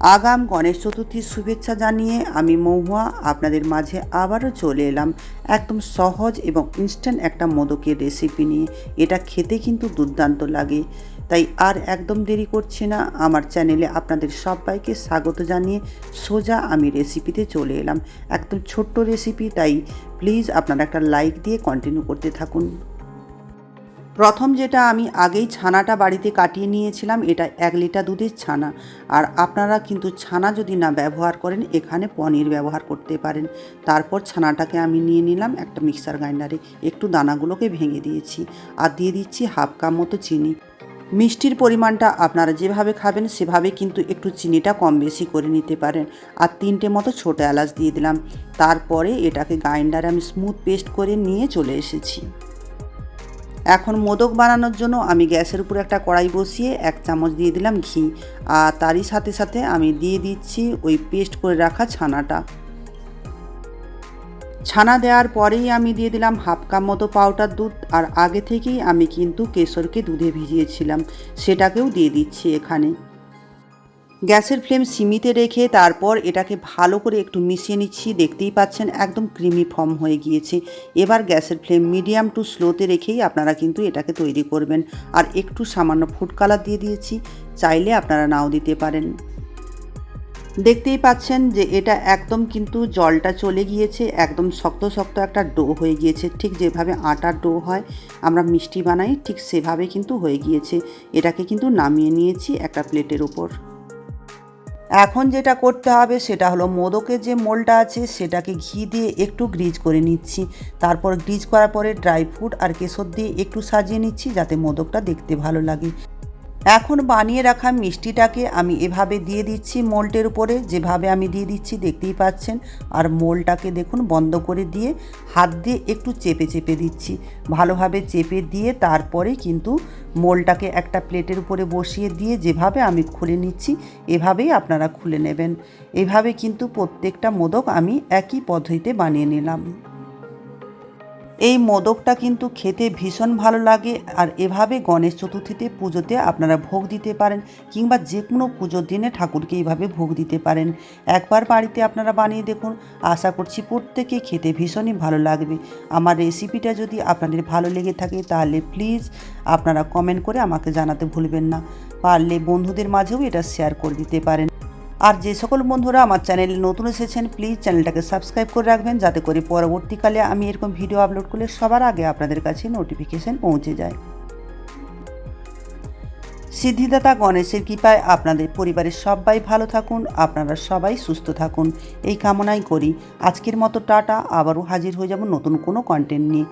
আগাম গণেশ চতুর্থীর শুভেচ্ছা জানিয়ে আমি মহুয়া, আপনাদের মাঝে আবারও চলে এলাম একদম সহজ এবং ইনস্ট্যান্ট একটা মোদকের রেসিপি নিয়ে। এটা খেতে কিন্তু দুর্দান্ত লাগে। তাই আর একদম দেরি করছি না, আমার চ্যানেলে আপনাদের সবাইকে স্বাগত জানিয়ে সোজা আমি রেসিপিতে চলে এলাম। একদম ছোট্ট রেসিপি তাই প্লিজ আপনারা একটা লাইক দিয়ে কন্টিনিউ করতে থাকুন। প্রথম যেটা আমি আগেই ছানাটা বাড়িতে কাটিয়ে নিয়েছিলাম, এটা এক লিটার দুধের ছানা। আর আপনারা কিন্তু ছানা যদি না ব্যবহার করেন, এখানে পনির ব্যবহার করতে পারেন। তারপর ছানাটাকে আমি নিয়ে নিলাম একটা মিক্সার গ্রাইন্ডারে। একটু দানাগুলোকে ভেঙে দিয়েছি। আর দিয়ে দিচ্ছি হাফ কাপ মতো চিনি। মিষ্টির পরিমাণটা আপনারা যেভাবে খাবেন, সেভাবে কিন্তু একটু চিনিটা কম বেশি করে নিতে পারেন। আর তিনটে মতো ছোটো এলাচ দিয়ে দিলাম। তারপরে এটাকে গ্রাইন্ডারে আমি স্মুথ পেস্ট করে নিয়ে চলে এসেছি। এখন মোদক বানানোর জন্য আমি গ্যাসের উপরে একটা কড়াই বসিয়ে এক চামচ দিয়ে দিলাম ঘি। আর তারই সাথে সাথে আমি দিয়ে দিচ্ছি ওই পেস্ট করে রাখা ছানাটা। ছানা দেওয়ার পরেই আমি দিয়ে দিলাম হাফ কাপ মতো পাউডার দুধ। আর আগে থেকেই আমি কিন্তু কেশরকে দুধে ভিজিয়েছিলাম। সেটাকেও দিয়ে দিচ্ছি এখানে। গ্যাসের ফ্লেম সিমিতে রেখে তারপর এটাকে ভালো করে একটু মিশিয়ে নিচ্ছি। দেখতেই পাচ্ছেন একদম ক্রিমি ফর্ম হয়ে গিয়েছে। এবার গ্যাসের ফ্লেম মিডিয়াম টু স্লোতে রেখেই আপনারা কিন্তু এটাকে তৈরি করবেন। আর একটু সামান্য ফুড কালার দিয়ে দিয়েছি, চাইলে আপনারা নাও দিতে পারেন। দেখতেই পাচ্ছেন যে এটা একদম কিন্তু জলটা চলে গিয়েছে, একদম শক্ত শক্ত একটা ডো হয়ে গিয়েছে। ঠিক যেভাবে আটার ডো হয়, আমরা মিষ্টি বানাই, ঠিক সেভাবে কিন্তু হয়ে গিয়েছে। এটাকে কিন্তু নামিয়ে নিয়েছি একটা প্লেটের উপর এখন যেটা করতে হবে সেটা হলো মোদকের যে মোলটা আছে সেটাকে ঘি দিয়ে একটু গ্রিজ করে নিচ্ছি। তারপর গ্রিজ করার পরে ড্রাই ফ্রুট আর কেশর দিয়ে একটু সাজিয়ে নিচ্ছি যাতে মোদকটা দেখতে ভালো লাগে। এখন বানিয়ে রাখা মিষ্টিটাকে আমি এভাবে দিয়ে দিচ্ছি মোল্টের উপরে। যেভাবে আমি দিয়ে দিচ্ছি, দেখতেই পাচ্ছেন। আর মোলটাকে দেখুন, বন্ধ করে দিয়ে হাত দিয়ে একটু চেপে চেপে দিচ্ছি। ভালোভাবে চেপে দিয়ে তারপরে কিন্তু মোলটাকে একটা প্লেটের উপরে বসিয়ে দিয়ে যেভাবে আমি খুলে নিচ্ছি, এভাবেই আপনারা খুলে নেবেন। এভাবে কিন্তু প্রত্যেকটা মোদক আমি একই পদ্ধতিতে বানিয়ে নিলাম। এই মোদকটা কিন্তু খেতে ভীষণ ভালো লাগে আর এভাবে গণেশ চতুর্থীতে পুজোতে আপনারা ভোগ দিতে পারেন কিংবা যে কোনো পুজোর দিনে ঠাকুরকে এইভাবে ভোগ দিতে পারেন। একবার বাড়িতে আপনারা বানিয়ে দেখুন, আশা করছি প্রত্যেকে খেতে ভীষণই ভালো লাগবে। আমার রেসিপিটা যদি আপনাদের ভালো লেগে থাকে তাহলে প্লিজ আপনারা কমেন্ট করে আমাকে জানাতে ভুলবেন না। পারলে বন্ধুদের মাঝেও এটা শেয়ার করে দিতে পারেন। আর যে সকল বন্ধুরা আমার চ্যানেলে নতুন এসেছেন প্লিজ চ্যানেলটাকে সাবস্ক্রাইব করে রাখবেন যাতে করে পরবর্তীকালে আমি এরকম ভিডিও আপলোড করলে সবার আগে আপনাদের কাছে নোটিফিকেশন পৌঁছে যায়। সিদ্ধিদাতা গণেশের কৃপায় আপনাদের পরিবারের সবাই ভালো থাকুন, আপনারা সবাই সুস্থ থাকুন। এই কামনাই করি। আজকের মতো টাটা, আবারও হাজির হয়ে যাব নতুন কোনো কন্টেন্ট নিয়ে।